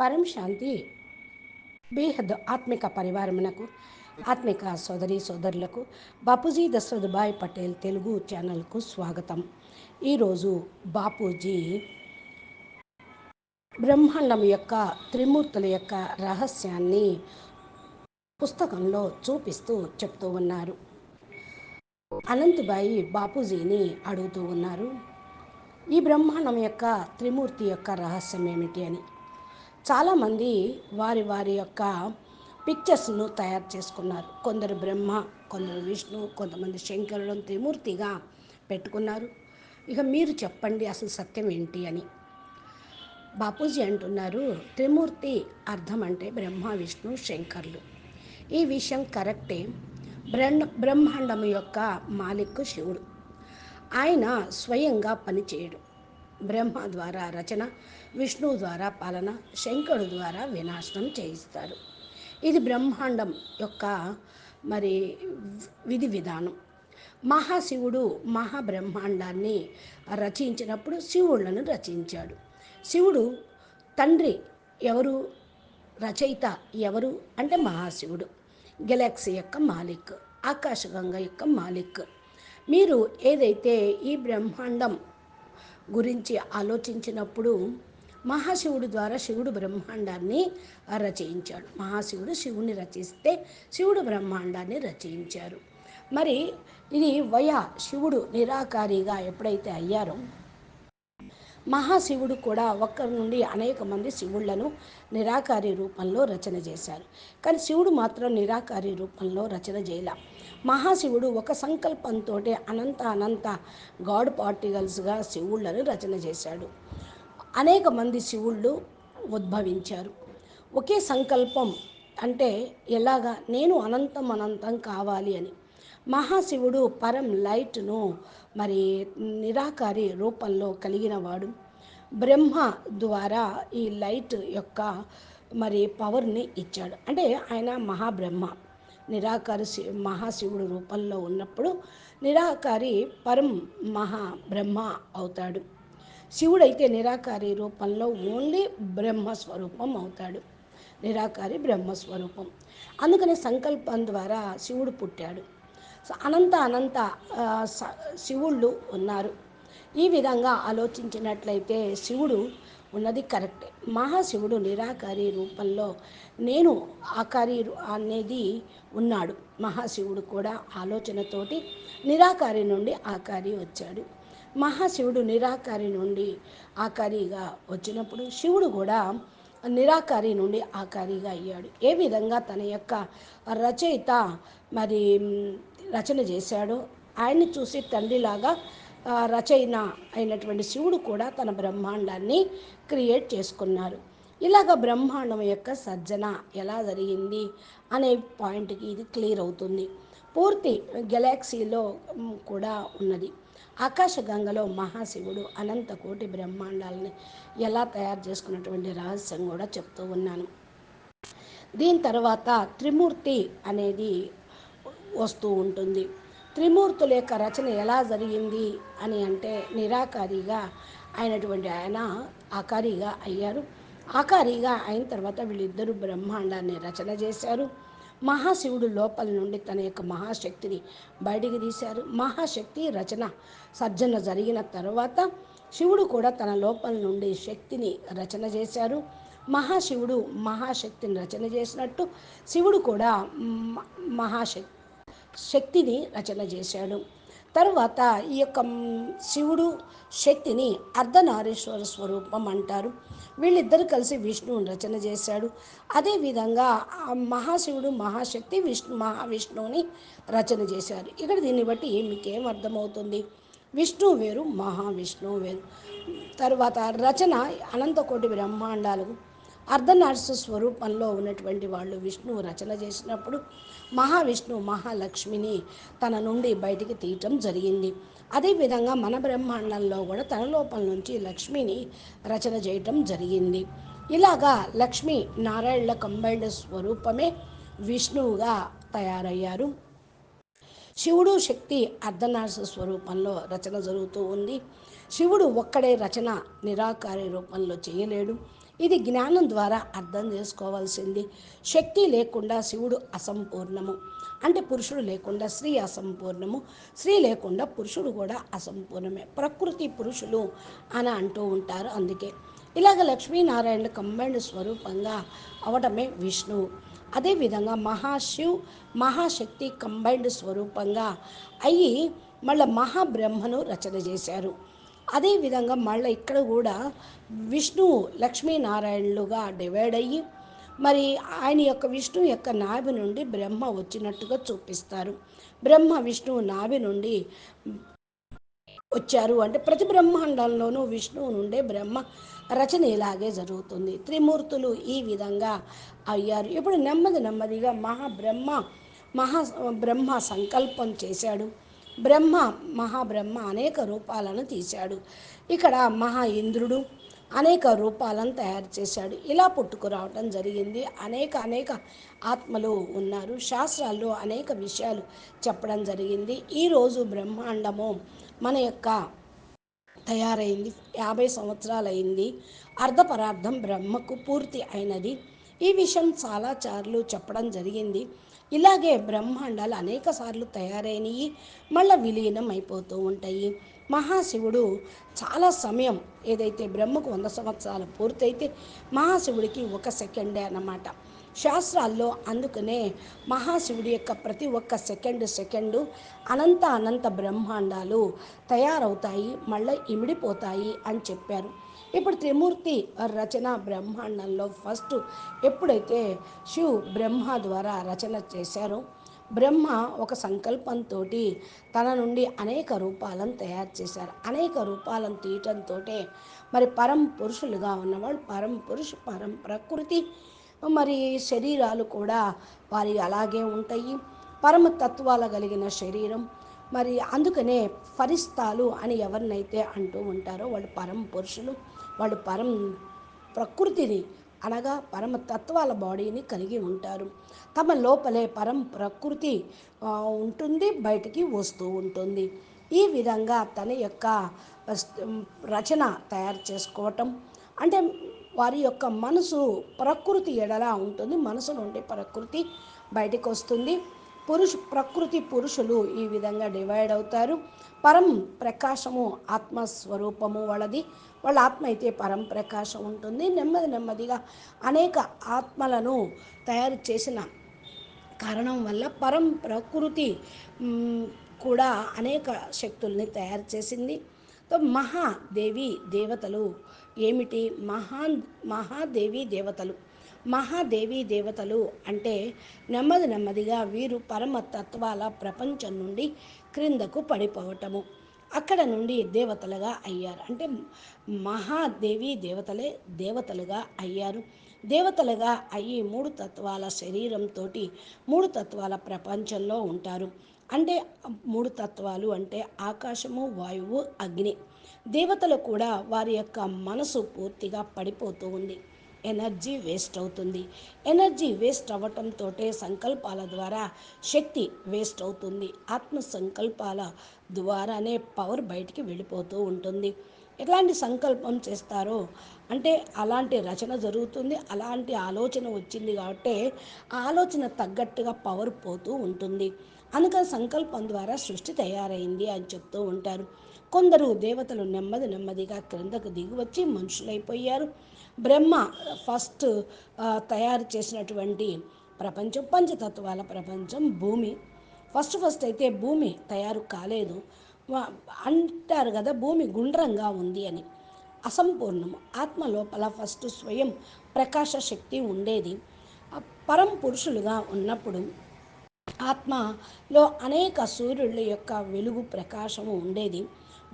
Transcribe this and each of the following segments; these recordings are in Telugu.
పరం శాంతి. బేహద్ ఆత్మిక పరివారమునకు ఆత్మిక సోదరి సోదరులకు బాపూజీ దశరథభాయ్ పటేల్ తెలుగు ఛానల్కు స్వాగతం. ఈరోజు బాపూజీ బ్రహ్మాండం యొక్క త్రిమూర్తుల యొక్క రహస్యాన్ని పుస్తకంలో చూపిస్తూ చెప్తూ ఉన్నారు. అనంతబాయి బాపూజీని అడుగుతూ ఉన్నారు. ఈ బ్రహ్మాండం యొక్క త్రిమూర్తి యొక్క రహస్యం ఏమిటి అని. చాలామంది వారి వారి యొక్క పిక్చర్స్ను తయారు చేసుకున్నారు. కొందరు బ్రహ్మ కొందరు విష్ణు కొంతమంది శంకరుడు త్రిమూర్తిగా పెట్టుకున్నారు. ఇక మీరు చెప్పండి అసలు సత్యం ఏంటి అని. బాపూజీ అంటున్నారు త్రిమూర్తి అర్థం అంటే బ్రహ్మ విష్ణు శంకర్లు. ఈ విషయం కరెక్టే. బ్రహ్మ బ్రహ్మాండం యొక్క మాలిక్ శివుడు. ఆయన స్వయంగా పనిచేయడు. బ్రహ్మ ద్వారా రచన విష్ణువు ద్వారా పాలన శంకరుడు ద్వారా వినాశనం చేయిస్తారు. ఇది బ్రహ్మాండం యొక్క మరి విధి విధానం. మహాశివుడు మహాబ్రహ్మాండాన్ని రచించినప్పుడు శివుళ్ళను రచించాడు. శివుడు తండ్రి ఎవరు? రచయిత ఎవరు? అంటే మహాశివుడు. గెలాక్సీ యొక్క మాలిక్ ఆకాశగంగ యొక్క మాలిక్. మీరు ఏదైతే ఈ బ్రహ్మాండం గురించి ఆలోచించినప్పుడు మహాశివుడు ద్వారా శివుడు బ్రహ్మాండాన్ని రచయించాడు మహాశివుడు శివుని రచిస్తే శివుడు బ్రహ్మాండాన్ని రచయించారు మరి ఇది వయ శివుడు నిరాకారిగా ఎప్పుడైతే అయ్యారో మహాశివుడు కూడా ఒక్కరి నుండి అనేక మంది శివుళ్ళను నిరాకారి రూపంలో రచన చేశారు. కానీ శివుడు మాత్రం నిరాకారి రూపంలో రచన చేయలే. మహాశివుడు ఒక సంకల్పంతో అనంత అనంత గాడ్ పార్టికల్స్గా శివుళ్ళను రచన చేశాడు. అనేక మంది శివుళ్ళు ఉద్భవించారు. ఒకే సంకల్పం అంటే ఎలాగా? నేను అనంతం అనంతం కావాలి అని. మహాశివుడు పరం లైట్ను మరి నిరాకారి రూపంలో కలిగిన వాడు. బ్రహ్మ ద్వారా ఈ లైట్ యొక్క మరి పవర్ని ఇచ్చాడు. అంటే ఆయన మహాబ్రహ్మ నిరాకారి మహాశివుడు రూపంలో ఉన్నప్పుడు నిరాకారి పరం మహా బ్రహ్మ అవుతాడు. శివుడైతే నిరాకారి రూపంలో ఓన్లీ బ్రహ్మస్వరూపం అవుతాడు. నిరాకారి బ్రహ్మస్వరూపం అందుకని సంకల్పం ద్వారా శివుడు పుట్టాడు. అనంత అనంత శివుళ్ళు ఉన్నారు. ఈ విధంగా ఆలోచించినట్లయితే శివుడు ఉన్నది కరెక్టే. మహాశివుడు నిరాకారి రూపంలో నేను ఆకారి అనేది ఉన్నాడు. మహాశివుడు కూడా ఆలోచనతోటి నిరాకారి నుండి ఆకారి వచ్చాడు. మహాశివుడు నిరాకారి నుండి ఆకారిగా వచ్చినప్పుడు శివుడు కూడా నిరాకారి నుండి ఆకారిగా అయ్యాడు. ఏ విధంగా తన యొక్క రచయిత మరి రచన చేశాడో ఆయన్ని చూసి తండ్రిలాగా రచయిన అయినటువంటి శివుడు కూడా తన బ్రహ్మాండాన్ని క్రియేట్ చేసుకున్నారు. ఇలాగ బ్రహ్మాండం యొక్క సర్జన ఎలా జరిగింది అనే పాయింట్కి ఇది క్లియర్ అవుతుంది. పూర్తి గెలాక్సీలో కూడా ఉన్నది. ఆకాశగంగలో మహాశివుడు అనంతకోటి బ్రహ్మాండాలని ఎలా తయారు చేసుకున్నటువంటి రహస్యం కూడా చెప్తూ ఉన్నాను. దీని తర్వాత త్రిమూర్తి అనేది వస్తూ ఉంటుంది. త్రిమూర్తుల యొక్క రచన ఎలా జరిగింది అని అంటే నిరాకారిగా అయినటువంటి ఆయన ఆకారిగా అయ్యారు. ఆకారిగా అయిన తర్వాత వీళ్ళిద్దరూ బ్రహ్మాండాన్ని రచన చేశారు. మహాశివుడు లోపల నుండి తన యొక్క మహాశక్తిని బయటికి తీశారు. మహాశక్తి రచన సర్జన జరిగిన తర్వాత శివుడు కూడా తన లోపల నుండి శక్తిని రచన చేశారు. మహాశివుడు మహాశక్తిని రచన చేసినట్టు శివుడు కూడా మహాశక్తి శక్తిని రచన చేశాడు. తరువాత ఈ యొక్క శివుడు శక్తిని అర్ధనారీశ్వర స్వరూపం అంటారు. వీళ్ళిద్దరు కలిసి విష్ణువుని రచన చేశాడు. అదేవిధంగా మహాశివుడు మహాశక్తి విష్ణు మహావిష్ణువుని రచన చేశారు. ఇక్కడ దీన్ని బట్టి మీకేం అర్థమవుతుంది? విష్ణు వేరు మహావిష్ణువు వేరు. తర్వాత రచన అనంతకోటి బ్రహ్మాండాలు అర్ధనార్సు స్వరూపంలో ఉన్నటువంటి వాళ్ళు విష్ణువు రచన చేసినప్పుడు మహావిష్ణువు మహాలక్ష్మిని తన నుండి బయటికి తీయటం జరిగింది. అదేవిధంగా మన బ్రహ్మాండంలో కూడా తన లోపల నుంచి లక్ష్మిని రచన చేయటం జరిగింది. ఇలాగా లక్ష్మి నారాయణ కంబైల్డ్ స్వరూపమే విష్ణువుగా తయారయ్యారు. శివుడు శక్తి అర్ధనారస స్వరూపంలో రచన జరుగుతూ ఉంది. శివుడు ఒక్కడే రచన నిరాకారి రూపంలో చేయలేడు. ఇది జ్ఞానం ద్వారా అర్థం చేసుకోవాల్సింది. శక్తి లేకుండా శివుడు అసంపూర్ణము. అంటే పురుషుడు లేకుండా స్త్రీ అసంపూర్ణము. స్త్రీ లేకుండా పురుషుడు కూడా అసంపూర్ణమే. ప్రకృతి పురుషులు అని అంటూ ఉంటారు అందుకే. ఇలాగ లక్ష్మీనారాయణ కంబైండ్ స్వరూపంగా అవడమే విష్ణువు. అదేవిధంగా మహాశివ్ మహాశక్తి కంబైండ్ స్వరూపంగా అయ్యి మళ్ళీ మహాబ్రహ్మను రచన చేశారు. అదేవిధంగా మళ్ళీ ఇక్కడ కూడా విష్ణువు లక్ష్మీనారాయణులుగా డివైడ్ అయ్యి మరి ఆయన యొక్క విష్ణు యొక్క నాభి నుండి బ్రహ్మ వచ్చినట్టుగా చూపిస్తారు. బ్రహ్మ విష్ణువు నాభి నుండి వచ్చారు అంటే ప్రతి బ్రహ్మాండంలోనూ విష్ణువు నుండే బ్రహ్మ రచన ఇలాగే జరుగుతుంది. త్రిమూర్తులు ఈ విధంగా అయ్యారు. ఇప్పుడు నెమ్మది నెమ్మదిగా మహాబ్రహ్మ మహా బ్రహ్మ సంకల్పం చేశాడు. బ్రహ్మ మహాబ్రహ్మ అనేక రూపాలను తీశాడు. ఇక్కడ మహా ఇంద్రుడు అనేక రూపాలను తయారు చేశాడు. ఇలా పుట్టుకురావటం జరిగింది. అనేక అనేక ఆత్మలు ఉన్నారు. శాస్త్రాల్లో అనేక విషయాలు చెప్పడం జరిగింది. ఈరోజు బ్రహ్మాండము మన యొక్క తయారైంది. యాభై సంవత్సరాలు అయింది అర్ధపరార్థం బ్రహ్మకు పూర్తి అయినది. ఈ విషయం చాలా చార్లు చెప్పడం జరిగింది. ఇలాగే బ్రహ్మాండాలు అనేక సార్లు తయారైనవి మళ్ళీ విలీనం అయిపోతూ ఉంటాయి. మహాశివుడు చాలా సమయం ఏదైతే బ్రహ్మకు వంద సంవత్సరాలు పూర్తయితే మహాశివుడికి ఒక సెకండే అన్నమాట. శాస్త్రాల్లో అందుకనే మహాశివుడి యొక్క ప్రతి ఒక్క సెకండ్ సెకండు అనంత అనంత బ్రహ్మాండాలు తయారవుతాయి మళ్ళీ ఇమిడిపోతాయి అని చెప్పారు. ఇప్పుడు త్రిమూర్తి రచన బ్రహ్మాండంలో ఫస్ట్ ఎప్పుడైతే శివ్ బ్రహ్మ ద్వారా రచన చేశారో బ్రహ్మ ఒక సంకల్పంతో తన నుండి అనేక రూపాలను తయారు చేశారు. అనేక రూపాలను తీయటంతో మరి పరం పురుషులుగా ఉన్నవాళ్ళు పరం పురుషు పరం ప్రకృతి మరి శరీరాలు కూడా వారి అలాగే ఉంటాయి. పరమ తత్వాలు కలిగిన శరీరం. మరి అందుకనే ఫరిస్తాలు అని ఎవరినైతే అంటూ ఉంటారో వాళ్ళు పరం పురుషులు. వాళ్ళు పరం ప్రకృతిని అనగా పరమ తత్వాల బాడీని కలిగి ఉంటారు. తమ లోపలే పరం ప్రకృతి ఉంటుంది బయటికి వస్తూ ఉంటుంది. ఈ విధంగా తన యొక్క రచన తయారు చేసుకోవటం. అంటే వారి యొక్క మనసు ప్రకృతి ఎడలా ఉంటుంది. మనసు నుండి ప్రకృతి బయటకు వస్తుంది. పురుషు ప్రకృతి పురుషులు ఈ విధంగా డివైడ్ అవుతారు. పరం ప్రకాశము ఆత్మస్వరూపము వాళ్ళది వాళ్ళ ఆత్మ అయితే పరం ప్రకాశం ఉంటుంది. నెమ్మది నెమ్మదిగా అనేక ఆత్మలను తయారు చేసిన కారణం వల్ల పరం ప్రకృతి కూడా అనేక శక్తుల్ని తయారు చేసింది. మహాదేవి దేవతలు ఏమిటి? మహాన్ మహాదేవి దేవతలు. మహాదేవి దేవతలు అంటే నెమ్మది నెమ్మదిగా వీరు పరమ తత్వాల ప్రపంచం నుండి క్రిందకు పడిపోవటము. అక్కడ నుండి దేవతలుగా అయ్యారు. అంటే మహాదేవి దేవతలే దేవతలుగా అయ్యారు. దేవతలుగా అయ్యి మూడు తత్వాల శరీరంతో మూడు తత్వాల ప్రపంచంలో ఉంటారు. అంటే మూడు తత్వాలు అంటే ఆకాశము వాయువు అగ్ని. దేవతలు కూడా వారి యొక్క మనసు పూర్తిగా పడిపోతూ ఉంది. ఎనర్జీ వేస్ట్ అవుతుంది. ఎనర్జీ వేస్ట్ అవ్వటంతో సంకల్పాల ద్వారా శక్తి వేస్ట్ అవుతుంది. ఆత్మ సంకల్పాల ద్వారానే పవర్ బయటికి వెళ్ళిపోతూ ఉంటుంది. ఎలాంటి సంకల్పం చేస్తారో అంటే అలాంటి రచన జరుగుతుంది. అలాంటి ఆలోచన వచ్చింది కాబట్టి ఆ ఆలోచన తగ్గట్టుగా పవర్ పోతూ ఉంటుంది. అందుకని సంకల్పం ద్వారా సృష్టి తయారైంది అని చెప్తూ ఉంటారు. కొందరు దేవతలు నెమ్మది నెమ్మదిగా క్రిందకు దిగి వచ్చి మనుషులైపోయారు. బ్రహ్మ ఫస్ట్ తయారు చేసినటువంటి ప్రపంచం పంచతత్వాల ప్రపంచం భూమి. ఫస్ట్ ఫస్ట్ అయితే భూమి తయారు కాలేదు. అంటారు కదా భూమి గుండ్రంగా ఉంది అని. అసంపూర్ణం ఆత్మ లోపల ఫస్ట్ స్వయం ప్రకాశ శక్తి ఉండేది. పరం పురుషులుగా ఉన్నప్పుడు ఆత్మలో అనేక సూర్యుల యొక్క వెలుగు ప్రకాశము ఉండేది.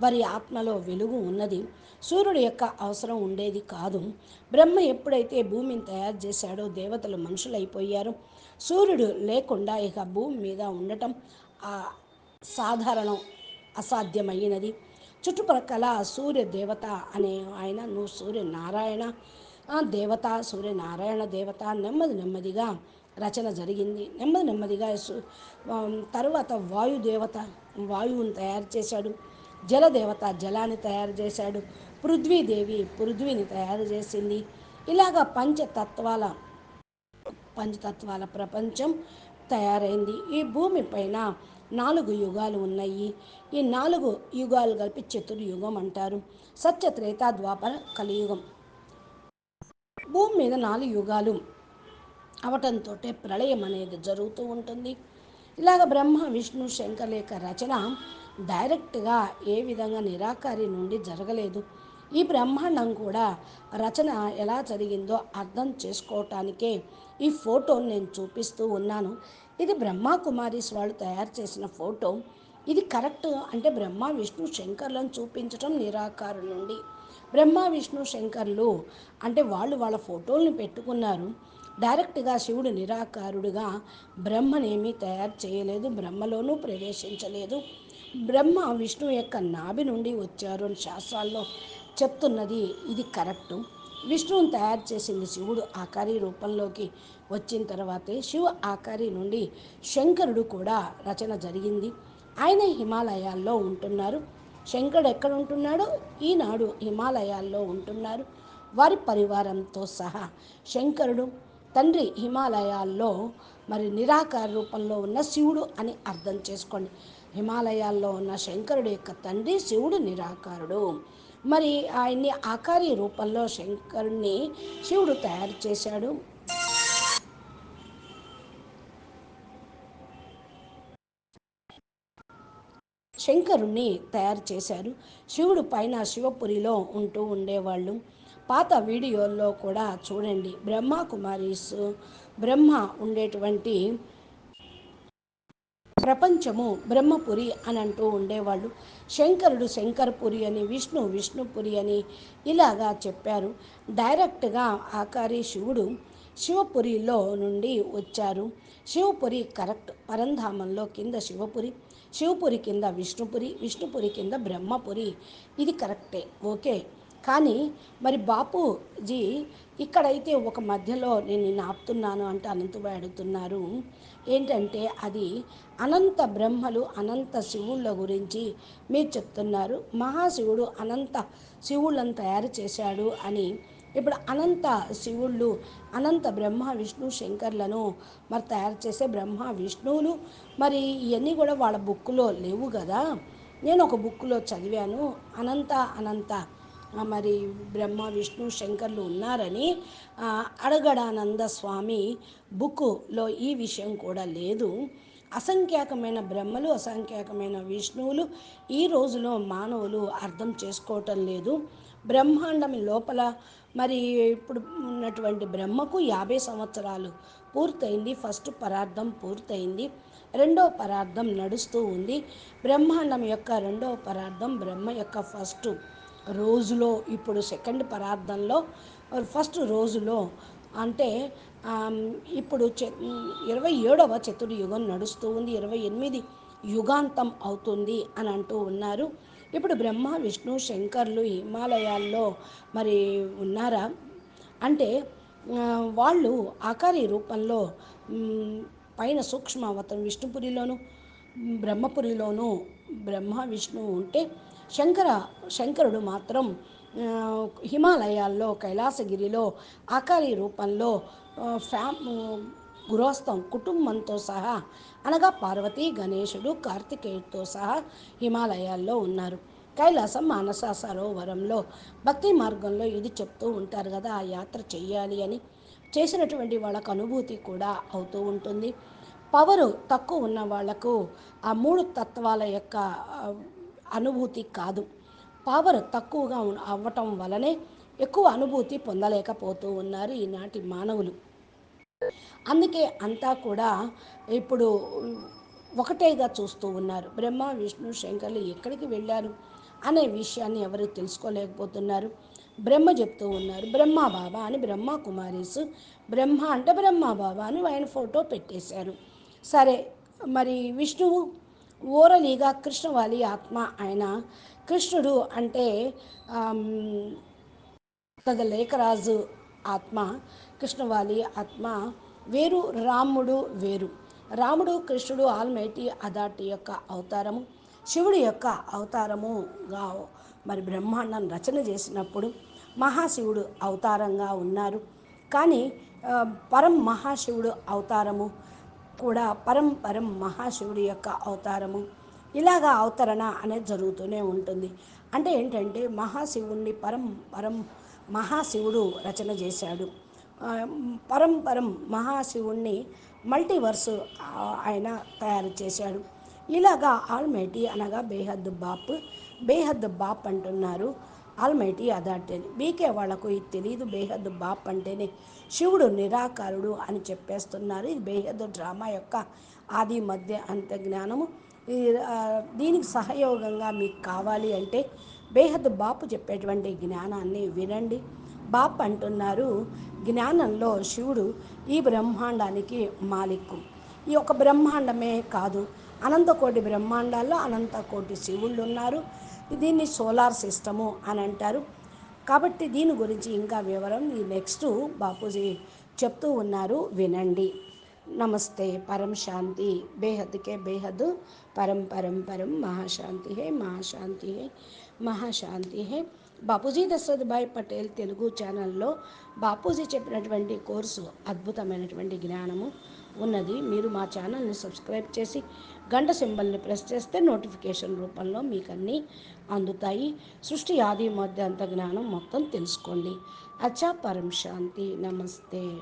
వారి ఆత్మలో వెలుగు ఉన్నది. సూర్యుడు యొక్క అవసరం ఉండేది కాదు. బ్రహ్మ ఎప్పుడైతే భూమిని తయారు చేశాడో దేవతలు మనుషులైపోయారు. సూర్యుడు లేకుండా ఇక భూమి మీద ఉండటం సాధారణం అసాధ్యమైనది. చుట్టుప్రక్కల సూర్య దేవత అనే ఆయన నువ్వు సూర్యనారాయణ దేవత సూర్యనారాయణ దేవత నెమ్మది నెమ్మదిగా రచన జరిగింది. నెమ్మది నెమ్మదిగా తరువాత వాయుదేవత వాయువుని తయారు చేశాడు. జలదేవత జలాన్ని తయారు చేశాడు. పృథ్వీదేవి పృథ్వీని తయారు చేసింది. ఇలాగ పంచతత్వాల పంచతత్వాల ప్రపంచం తయారైంది. ఈ భూమి పైన నాలుగు యుగాలు ఉన్నాయి. ఈ నాలుగు యుగాలు కలిపి చతుర్యుగం అంటారు. సత్య త్రేతా ద్వాపర కలియుగం. భూమి మీద నాలుగు యుగాలు అవటంతో ప్రళయం అనేది జరుగుతూ ఉంటుంది. ఇలాగ బ్రహ్మ విష్ణు శంకర్ యొక్క రచన డైరెక్ట్గా ఏ విధంగా నిరాకారి నుండి జరగలేదు. ఈ బ్రహ్మాండం కూడా రచన ఎలా జరిగిందో అర్థం చేసుకోవటానికే ఈ ఫోటోని నేను చూపిస్తూ ఉన్నాను. ఇది బ్రహ్మ కుమారీస్ వాళ్ళు తయారు చేసిన ఫోటో. ఇది కరెక్ట్ అంటే బ్రహ్మ విష్ణు శంకర్లను చూపించటం నిరాకారు నుండి. బ్రహ్మ విష్ణు శంకర్లు అంటే వాళ్ళు వాళ్ళ ఫోటోలను పెట్టుకున్నారు. డైరెక్ట్గా శివుడు నిరాకారుడుగా బ్రహ్మనేమీ తయారు చేయలేదు బ్రహ్మలోనూ ప్రవేశించలేదు. బ్రహ్మ విష్ణు యొక్క నాభి నుండి వచ్చారు అని శాస్త్రాల్లో చెప్తున్నది. ఇది కరెక్టు. విష్ణువుని తయారు చేసింది శివుడు ఆకారి రూపంలోకి వచ్చిన తర్వాతే శివ ఆకారి నుండి శంకరుడు కూడా రచన జరిగింది. ఆయన హిమాలయాల్లో ఉంటున్నారు. శంకరుడు ఎక్కడ ఉంటున్నాడు ఈనాడు హిమాలయాల్లో ఉంటున్నారు. వారి పరివారంతో సహా శంకరుడు తండ్రి హిమాలయాల్లో మరి నిరాకార రూపంలో ఉన్న శివుడు అని అర్థం చేసుకోండి. హిమాలయాల్లో ఉన్న శంకరుడు యొక్క తండ్రి శివుడు నిరాకారుడు. మరి ఆయన్ని ఆకారి రూపంలో శంకరుణ్ణి శివుడు తయారు చేశాడు. శంకరుణ్ణి తయారు చేశారు. శివుడు పైన శివపురిలో ఉంటూ ఉండేవాళ్ళు. పాత వీడియోల్లో కూడా చూడండి. బ్రహ్మ కుమారీస్ బ్రహ్మ ఉండేటువంటి ప్రపంచము బ్రహ్మపురి అని అంటూ ఉండేవాళ్ళు. శంకరుడు శంకరపురి అని విష్ణు విష్ణుపురి అని ఇలాగా చెప్పారు. డైరెక్ట్గా ఆకారి శివుడు శివపురిలో నుండి వచ్చారు. శివపురి కరెక్ట్ పరంధామంలో కింద శివపురి శివపురి కింద విష్ణుపురి విష్ణుపురి కింద బ్రహ్మపురి. ఇది కరెక్టే. ఓకే. కానీ మరి బాపూజీ ఇక్కడైతే ఒక మధ్యలో నేను నిన్ను ఆపుతున్నాను అంటే అనంతబాయ్ అడుగుతున్నారు. ఏంటంటే అది అనంత బ్రహ్మలు అనంత శివుళ్ళ గురించి మీరు చెప్తున్నారు. మహాశివుడు అనంత శివుళ్ళను తయారు చేశాడు అని. ఇప్పుడు అనంత శివుళ్ళు అనంత బ్రహ్మ విష్ణు శంకర్లను మరి తయారు చేసే బ్రహ్మ విష్ణువులు. మరి ఇవన్నీ కూడా వాళ్ళ బుక్లో లేవు కదా. నేను ఒక బుక్లో చదివాను. అనంత అనంత మరి బ్రహ్మ విష్ణు శంకర్లు ఉన్నారని అడగడానంద స్వామి బుక్కులో ఈ విషయం కూడా లేదు. అసంఖ్యాకమైన బ్రహ్మలు అసంఖ్యాకమైన విష్ణువులు ఈ రోజులో మానవులు అర్థం చేసుకోవటం లేదు. బ్రహ్మాండం లోపల మరి ఇప్పుడు ఉన్నటువంటి బ్రహ్మకు యాభై సంవత్సరాలు పూర్తయింది. ఫస్ట్ పరార్థం పూర్తయింది. రెండో పరార్థం నడుస్తూ ఉంది. బ్రహ్మాండం యొక్క రెండవ పరార్థం బ్రహ్మ యొక్క ఫస్ట్ రోజులో ఇప్పుడు సెకండ్ పరార్థంలో ఫస్ట్ రోజులో అంటే ఇప్పుడు ఇరవై ఏడవ చతుర్యుగం నడుస్తూ ఉంది ఇరవై ఎనిమిది యుగాంతం అవుతుంది అని అంటూ ఉన్నారు. ఇప్పుడు బ్రహ్మ విష్ణు శంకర్లు హిమాలయాల్లో మరి ఉన్నారా? అంటే వాళ్ళు ఆకారి రూపంలో పైన సూక్ష్మ అవతం విష్ణుపురిలోను బ్రహ్మపురిలోను బ్రహ్మ విష్ణు ఉంటే శంకర శంకరుడు మాత్రం హిమాలయాల్లో కైలాసగిరిలో ఆకారి రూపంలో ఫ్యామ్ గృహస్థం కుటుంబంతో సహా అనగా పార్వతి గణేశుడు కార్తికేయుడితో సహా హిమాలయాల్లో ఉన్నారు. కైలాసం మానస సరోవరంలో భక్తి మార్గంలో ఇది చెప్తూ ఉంటారు కదా ఆ యాత్ర చేయాలి అని. చేసినటువంటి వాళ్ళకు అనుభూతి కూడా అవుతూ ఉంటుంది. పవరు తక్కువ ఉన్న వాళ్ళకు ఆ మూడు తత్వాల యొక్క అనుభూతి కాదు. పవర్ తక్కువగా అవ్వటం వలనే ఎక్కువ అనుభూతి పొందలేకపోతూ ఉన్నారు ఈనాటి మానవులు. అందుకే అంతా కూడా ఇప్పుడు ఒకటేగా చూస్తూ ఉన్నారు. బ్రహ్మ విష్ణు శంకర్లు ఎక్కడికి వెళ్ళారు అనే విషయాన్ని ఎవరు తెలుసుకోలేకపోతున్నారు. బ్రహ్మ చెప్తూ ఉన్నారు బ్రహ్మ బాబా అని బ్రహ్మ కుమారీస్ బ్రహ్మ అంటే బ్రహ్మ బాబా అని ఆయన ఫోటో పెట్టేశారు. సరే మరి విష్ణువు ఓరలీగా కృష్ణవాలి ఆత్మ ఆయన కృష్ణుడు అంటే తద లేఖరాజు ఆత్మ కృష్ణవాలి ఆత్మ వేరు రాముడు వేరు. రాముడు కృష్ణుడు ఆల్మైటీ అదాటి యొక్క అవతారము శివుడి యొక్క అవతారముగా మరి బ్రహ్మాండం రచన చేసినప్పుడు మహాశివుడు అవతారంగా ఉన్నారు. కానీ పరం మహాశివుడు అవతారము కూడా పరంపరం మహాశివుడి యొక్క అవతారము. ఇలాగా అవతరణ అనేది జరుగుతూనే ఉంటుంది. అంటే ఏంటంటే మహాశివుణ్ణి పరం పరం మహాశివుడు రచన చేశాడు. పరంపరం మహాశివుణ్ణి మల్టీవర్స్ ఆయన తయారు చేశాడు. ఇలాగా ఆల్మేటి అనగా బేహద్ బాప్ బేహద్ బాప్ అంటున్నారు. ఆల్మైటీ అథారిటీ మీకే వాళ్ళకు ఇది తెలియదు బేహద్ బాప్ అంటేనే శివుడు నిరాకారుడు అని చెప్పేస్తున్నారు. ఇది బేహద్ డ్రామా యొక్క ఆది మధ్య అంత జ్ఞానము ఈ, దీనికి సహయోగంగా మీకు కావాలి అంటే బేహద్ బాపు చెప్పేటువంటి జ్ఞానాన్ని వినండి. బాప్ అంటున్నారు జ్ఞానంలో శివుడు ఈ బ్రహ్మాండానికి మాలిక్కు. ఈ యొక్క బ్రహ్మాండమే కాదు అనంతకోటి బ్రహ్మాండాల్లో అనంతకోటి శివుళ్ళు ఉన్నారు దీన్ని సోలార్ సిస్టము అని అంటారు. కాబట్టి దీని గురించి ఇంకా వివరం ఈ నెక్స్ట్ బాపూజీ చెప్తూ ఉన్నారు. వినండి. నమస్తే. పరం శాంతి. బేహద్కే బేహద్ పరం పరం పరం మహాశాంతి హే మహాశాంతి హే మహాశాంతి హే. బాపూజీ దశరథ్ భాయ్ పటేల్ తెలుగు ఛానల్లో బాపూజీ చెప్పినటువంటి కోర్సు అద్భుతమైనటువంటి జ్ఞానము ఉన్నది. మీరు మా ఛానల్ని సబ్స్క్రైబ్ చేసి గంట సింబల్ని ప్రెస్ చేస్తే నోటిఫికేషన్ రూపంలో మీకు అన్నీ అందుతాయి. సృష్టి ఆది మధ్య అంత జ్ఞానం మొత్తం తెలుసుకోండి. అచ్చా పరం శాంతి. నమస్తే.